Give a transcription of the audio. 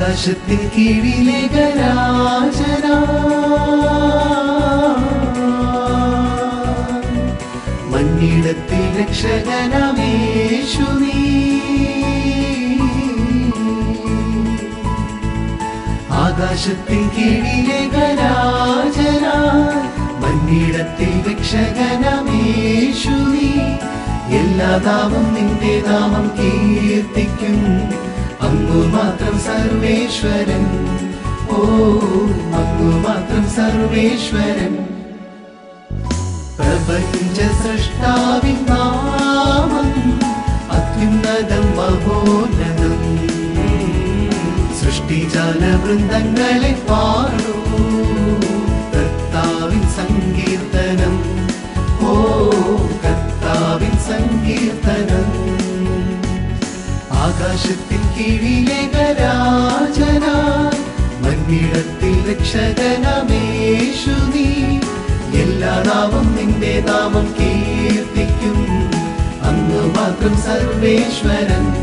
ആകാശത്തിൻ കീഴിലെ ഗരാജന മണ്ണിടത്തിൽ രക്ഷകനമേശു നീ. ആകാശത്തിൻ കീഴിലെ ഗരാജന മണ്ണിടത്തിൽ രക്ഷകനമേശു എല്ലാ നാമം നിന്റെ നാമം കീർത്തിക്കും. അങ്ങു മാത്രം സർവേശ്വരൻ. ഓ അങ്ങു മാത്രം സർവേശ്വരൻ. പ്രപഞ്ച സൃഷ്ടാവിൻ നാമം അത്യുന്നതം മഹോന്നതം. സൃഷ്ടിജാല വൃന്ദങ്ങളെ പാടൂ. കർത്താവിൻ സങ്കീർത്തനം. ഓ കർത്താവിൻ സങ്കീർത്തനം. ആകാശത്തിൻ കീഴിലെ ഗരാജന മന്നിടത്തിൽ രക്ഷകനമേശു നീ. എല്ലാ നാമം നിന്റെ നാമം കീർത്തിക്കും. അന്ന് മാത്രം സർവേശ്വരൻ